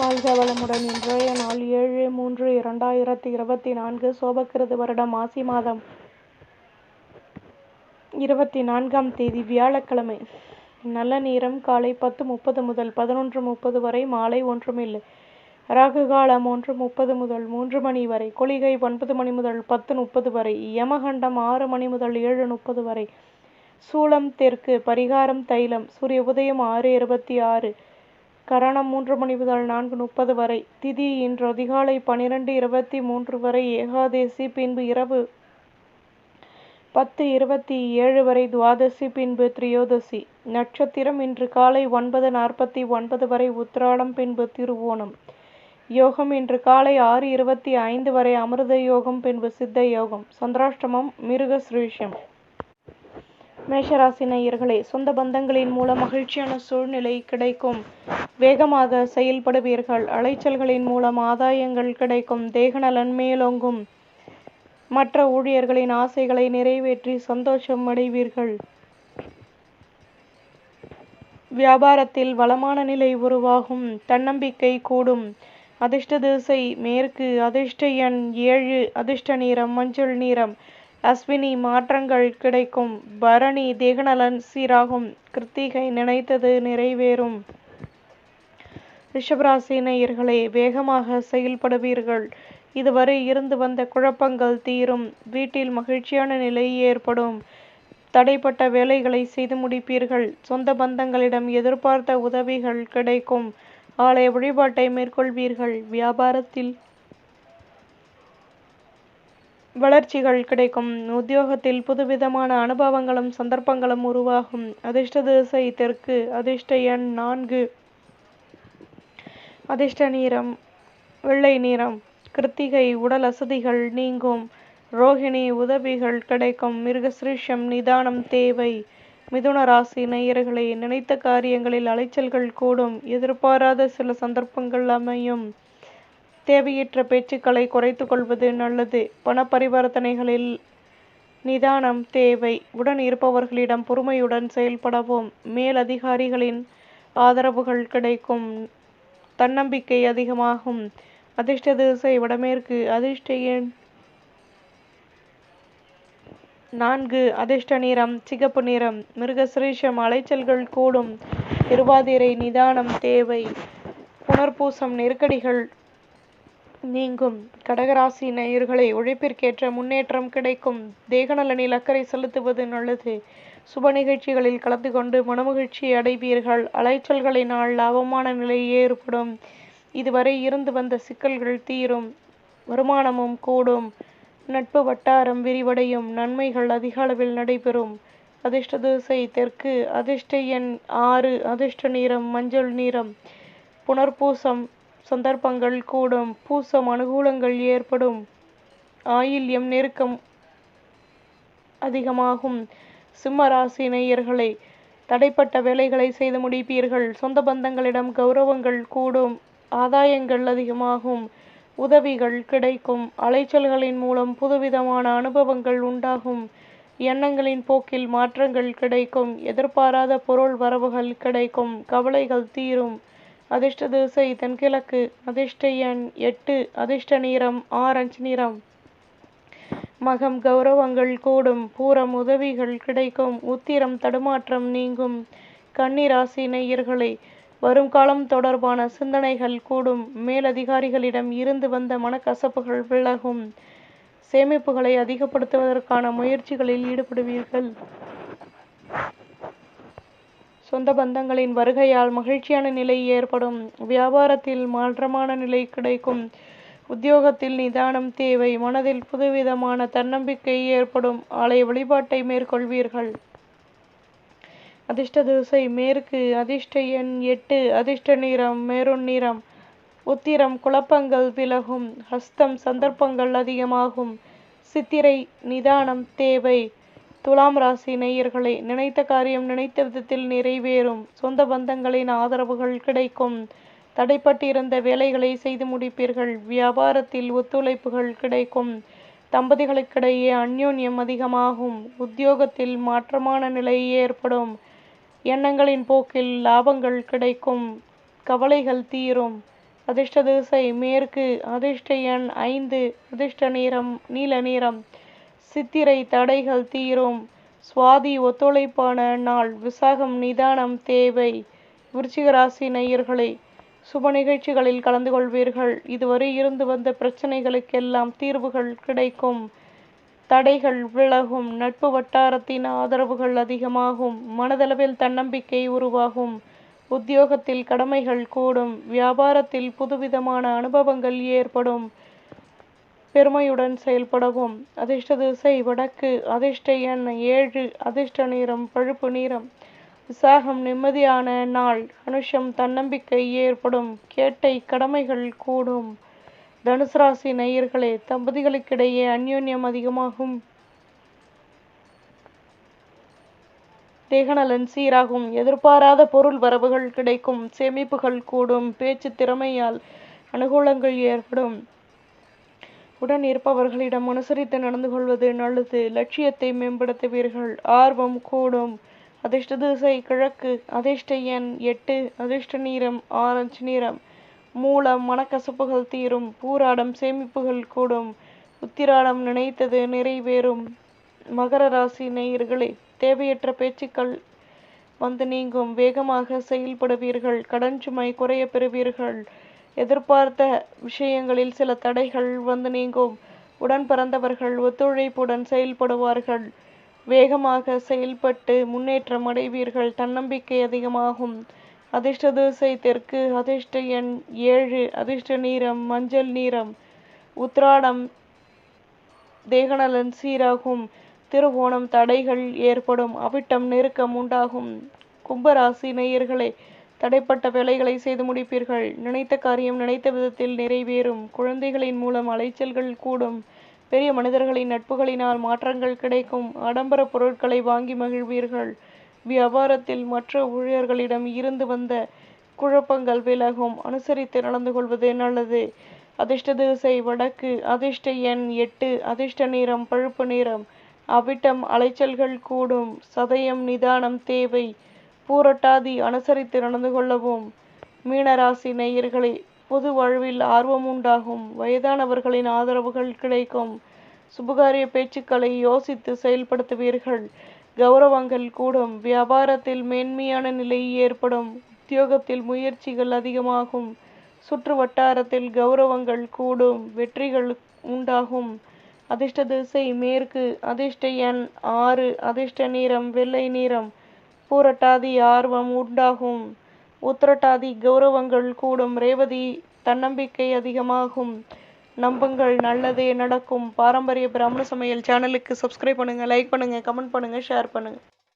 வாழ்க வளமுடன் இன்றைய நாள் ஏழு மூன்று இரண்டாயிரத்தி இருபத்தி நான்கு சோபக்கிருது வருடம் ஆசி மாதம் இருபத்தி நான்காம் தேதி வியாழக்கிழமை. நல்ல நேரம் காலை பத்து முப்பது முதல் பதினொன்று முப்பது வரை மாலை ஒன்றுமில்லை. ராகு காலம் ஒன்று முப்பது முதல் மூன்று மணி வரை கொளிகை ஒன்பது மணி முதல் பத்து முப்பது வரை யமகண்டம் ஆறு மணி முதல் ஏழு முப்பது வரை. சூளம் தெற்கு பரிகாரம் தைலம் சூரிய உதயம் ஆறு இருபத்தி ஆறு. கரணம் மூன்று மணி முதல் நான்கு முப்பது வரை. திதி இன்று அதிகாலை பனிரெண்டு இருபத்தி மூன்று வரை ஏகாதேசி பின்பு இரவு பத்து இருபத்தி ஏழு வரை துவாதசி பின்பு திரியோதசி. நட்சத்திரம் இன்று காலை ஒன்பது நாற்பத்தி ஒன்பது வரை உத்திராடம் பின்பு திருவோணம். யோகம் இன்று காலை ஆறு இருபத்தி ஐந்து வரை அமிர்த யோகம் பின்பு சித்த யோகம் சந்திராஷ்டமம் மிருக ஸ்ரீஷம் மேஷராசி நேயர்களே சொந்த பந்தங்களின் மூலம் மகிழ்ச்சியான சூழ்நிலை கிடைக்கும். வேகமாக செயல்படுவீர்கள். அலைச்சல்களின் மூலம் ஆதாயங்கள் கிடைக்கும். தேகநலன் மேலோங்கும். மற்ற ஊழியர்களின் ஆசைகளை நிறைவேற்றி சந்தோஷம் அடைவீர்கள். வியாபாரத்தில் வளமான நிலை உருவாகும். தன்னம்பிக்கை கூடும். அதிர்ஷ்ட திசை மேற்கு. அதிர்ஷ்ட எண் ஏழு. அதிர்ஷ்ட நிறம் மஞ்சள் நிறம். அஸ்வினி மாற்றங்கள் கிடைக்கும். பரணி தேகநலன் சீராகும். கிருத்திகை நினைத்தது நிறைவேறும். ரிஷபராசி நேயர்களே வேகமாக செயல்படுவீர்கள். இதுவரை இருந்து வந்த குழப்பங்கள் தீரும். வீட்டில் மகிழ்ச்சியான நிலை ஏற்படும். தடைப்பட்ட வேலைகளை செய்து முடிப்பீர்கள். சொந்த பந்தங்களிடம் எதிர்பார்த்த உதவிகள் கிடைக்கும். ஆலய வழிபாட்டை மேற்கொள்வீர்கள். வியாபாரத்தில் வளர்ச்சிகள் கிடைக்கும். உத்தியோகத்தில் புதுவிதமான அனுபவங்களும் சந்தர்ப்பங்களும் உருவாகும். அதிர்ஷ்ட திசை தெற்கு அதிர்ஷ்ட எண் நான்கு. அதிர்ஷ்ட நிறம் வெள்ளை நிறம். கிருத்திகை உடல் அசதிகள் நீங்கும். ரோஹிணி உதவிகள் கிடைக்கும். மிருகசிரீஷம் நிதானம் தேவை. மிதுன ராசி நேயர்களை நினைத்த காரியங்களில் அலைச்சல்கள் கூடும். எதிர்பாராத சில சந்தர்ப்பங்கள் அமையும். தேவையற்ற பேச்சுக்களை குறைத்து கொள்வது நல்லது. பணப்பரிவர்த்தனைகளில் நிதானம் தேவை. உடன் இருப்பவர்களிடம் பொறுமையுடன் செயல்படவும். மேல் அதிகாரிகளின் ஆதரவுகள் கிடைக்கும். தன்னம்பிக்கை அதிகமாகும். அதிர்ஷ்ட திசை வடமேற்கு அதிர்ஷ்ட எண் நான்கு அதிர்ஷ்ட நிறம் சிகப்பு நிறம். மிருகசிரீஷம் அலைச்சல்கள் கூடும். திருவாதிரை நிதானம் தேவை. புனர்பூசம் நெருக்கடிகள் நீங்கும். கடகராசி நேயர்களை உழைப்பிற்கேற்ற முன்னேற்றம் கிடைக்கும். தேகநலனில் அக்கறை செலுத்துவது நல்லது. சுப நிகழ்ச்சிகளில் கலந்து கொண்டு மனமகிழ்ச்சி அடைவீர்கள். அலைச்சல்களினால் லாபமான நிலை ஏற்படும். இதுவரை இருந்து வந்த சிக்கல்கள் தீரும். வருமானமும் கூடும். நட்பு வட்டாரம் விரிவடையும். நன்மைகள் அதிக அளவில் நடைபெறும். அதிர்ஷ்ட திசை தெற்கு. அதிர்ஷ்ட எண் ஆறு. அதிர்ஷ்ட நிறம் மஞ்சள் நிறம். புனர்பூசம். சந்தர்ப்பங்கள் கூடும். பூசம் அனுகூலங்கள் ஏற்படும். ஆயில்யம் நெருக்கம் அதிகமாகும். சிம்ம ராசி நேயர்களை தடைப்பட்ட வேலைகளை செய்து முடிப்பீர்கள். சொந்த பந்தங்களிடம் கௌரவங்கள் கூடும். ஆதாயங்கள் அதிகமாகும். உதவிகள் கிடைக்கும். அலைச்சல்களின் மூலம் புதுவிதமான அனுபவங்கள் உண்டாகும். எண்ணங்களின் போக்கில் மாற்றங்கள் கிடைக்கும். எதிர்பாராத பொருள் வரவுகள் கிடைக்கும். கவலைகள் தீரும். அதிர்ஷ்ட திசை தென்கிழக்கு அதிர்ஷ்ட எண் எட்டு அதிர்ஷ்ட நிறம் ஆரஞ்சு நிறம். மகம் கௌரவங்கள் கூடும் பூரம் உதவிகள் கிடைக்கும் உத்திரம் தடுமாற்றம் நீங்கும். கன்னிராசி நேயர்களை வருங்காலம் தொடர்பான சிந்தனைகள் கூடும். மேலதிகாரிகளிடம் இருந்து வந்த மனக்கசப்புகள் விலகும். சேமிப்புகளை அதிகப்படுத்துவதற்கான முயற்சிகளில் ஈடுபடுவீர்கள். சொந்த பந்தங்களின் வருகையால் மகிழ்ச்சியான நிலை ஏற்படும். வியாபாரத்தில் மாற்றமான நிலை கிடைக்கும். உத்தியோகத்தில் நிதானம் தேவை மனதில் புதுவிதமான தன்னம்பிக்கை ஏற்படும். ஆலய வழிபாட்டை மேற்கொள்வீர்கள். அதிர்ஷ்ட திசை மேற்கு அதிர்ஷ்ட எண் எட்டு அதிர்ஷ்ட நிறம் மேருண் நிறம். உத்திரம் குழப்பங்கள் விலகும். ஹஸ்தம் சந்தர்ப்பங்கள் அதிகமாகும். சித்திரை நிதானம் தேவை. துலாம் ராசி நேயர்களே நினைத்த காரியம் நினைத்த விதத்தில் நிறைவேறும். சொந்த பந்தங்களின் ஆதரவுகள் கிடைக்கும். தடைப்பட்டிருந்த வேலைகளை செய்து முடிப்பீர்கள். வியாபாரத்தில் ஒத்துழைப்புகள் கிடைக்கும். தம்பதிகளுக்கிடையே அந்யோன்யம் அதிகமாகும். உத்தியோகத்தில் மாற்றமான நிலை ஏற்படும். எண்ணங்களின் போக்கில் லாபங்கள் கிடைக்கும். கவலைகள் தீரும். அதிர்ஷ்ட திசை மேற்கு. அதிர்ஷ்ட எண் ஐந்து. அதிர்ஷ்ட நேரம் நீல நேரம் சித்திரை தடைகள் தீரும். சுவாதி ஒத்துழைப்பான நாள். விசாகம் நிதானம் தேவை. விருச்சிகராசி நேயர்களே சுப நிகழ்ச்சிகளில் கலந்து கொள்வீர்கள். இதுவரை இருந்து வந்த பிரச்சனைகளுக்கெல்லாம் தீர்வுகள் கிடைக்கும். தடைகள் விலகும். நட்பு வட்டாரத்தின் ஆதரவுகள் அதிகமாகும். மனதளவில் தன்னம்பிக்கை உருவாகும். உத்தியோகத்தில் கடமைகள் கூடும். வியாபாரத்தில் புதுவிதமான அனுபவங்கள் ஏற்படும். பெருமையுடன் செயல்படவும். அதிர்ஷ்ட திசை வடக்கு அதிர்ஷ்ட எண் ஏழு அதிர்ஷ்ட நிறம் பழுப்பு நிறம். விசாகம் நிம்மதியான நாள் அனுஷம் தன்னம்பிக்கை ஏற்படும் கேட்டை கடமைகள் கூடும். தனுசு ராசி நேயர்களே தம்பதிகளுக்கிடையே அந்யோன்யம் அதிகமாகும். தேகநலன் சீராகும் எதிர்பாராத பொருள் வரவுகள் கிடைக்கும் சேமிப்புகள் கூடும் பேச்சு திறமையால் அனுகூலங்கள் ஏற்படும். உடன் இருப்பவர்களிடம் அனுசரித்து நடந்து கொள்வது நல்லது. லட்சியத்தை மேம்படுத்துவீர்கள். ஆர்வம் கூடும். அதிர்ஷ்ட திசை கிழக்கு. அதிர்ஷ்ட எண் எட்டு. அதிர்ஷ்ட நிறம் ஆரஞ்சு நிறம். மூலம் மனக்கசப்புகள் தீரும். பூராடம் சேமிப்புகள் கூடும். உத்திராடம் நினைத்தது நிறைவேறும். மகர ராசி நேயர்களே தேவையற்ற பேச்சுக்கள் வந்து நீங்கும். வேகமாக செயல்படுவீர்கள். கடன் சுமை குறைய பெறுவீர்கள். எதிர்பார்த்த விஷயங்களில் சில தடைகள் வந்து நீங்கும். உடன் பிறந்தவர்கள் ஒத்துழைப்புடன் செயல்படுவார்கள். வேகமாக செயல்பட்டு முன்னேற்றம் அடைவீர்கள். தன்னம்பிக்கை அதிகமாகும். அதிர்ஷ்ட திசை தெற்கு அதிர்ஷ்ட எண் ஏழு அதிர்ஷ்ட நீரம் மஞ்சள் நீரம் உத்ராடம் தேகநலன் சீராகும். திருவோணம் தடைகள் ஏற்படும். அவிட்டம் நெருக்கம் உண்டாகும். கும்பராசி நேயர்களே தடைப்பட்ட வேலைகளை செய்து முடிப்பீர்கள். நினைத்த காரியம் நினைத்த விதத்தில் நிறைவேறும். குழந்தைகளின் மூலம் அலைச்சல்கள் கூடும். பெரிய மனிதர்களின் நட்புகளினால் மாற்றங்கள் கிடைக்கும். ஆடம்பர பொருட்களை வாங்கி மகிழ்வீர்கள். வியாபாரத்தில் மற்ற ஊழியர்களிடம் இருந்து வந்த குழப்பங்கள் விலகும். அனுசரித்து நடந்து கொள்வது நல்லது. அதிர்ஷ்ட திசை வடக்கு அதிர்ஷ்ட எண் எட்டு அதிர்ஷ்ட நிறம் பழுப்பு நிறம். அவிட்டம் அலைச்சல்கள் கூடும். சதயம் நிதானம் தேவை. பூரட்டாதி அனுசரித்து நடந்து கொள்ளவும். மீனராசி நேயர்களே பொது வாழ்வில் ஆர்வம் உண்டாகும். வயதானவர்களின் ஆதரவுகள் கிடைக்கும். சுபகாரிய பேச்சுக்களை யோசித்து செயல்படுத்துவீர்கள். கௌரவங்கள் கூடும். வியாபாரத்தில் மேன்மையான நிலை ஏற்படும். உத்தியோகத்தில் முயற்சிகள் அதிகமாகும். சுற்று வட்டாரத்தில் கௌரவங்கள் கூடும். வெற்றிகள் உண்டாகும். அதிர்ஷ்ட திசை மேற்கு. அதிர்ஷ்ட எண் ஆறு. அதிர்ஷ்ட நிறம் வெள்ளை நிறம். பூரட்டாதி ஆர்வம் உண்டாகும். உத்திரட்டாதி கௌரவங்கள் கூடும். ரேவதி தன்னம்பிக்கை அதிகமாகும். நம்புங்கள் நல்லதே நடக்கும். பாரம்பரிய பிராமண சமையல் சேனலுக்கு சப்ஸ்கிரைப் பண்ணுங்க லைக் பண்ணுங்க கமெண்ட் பண்ணுங்க ஷேர் பண்ணுங்க.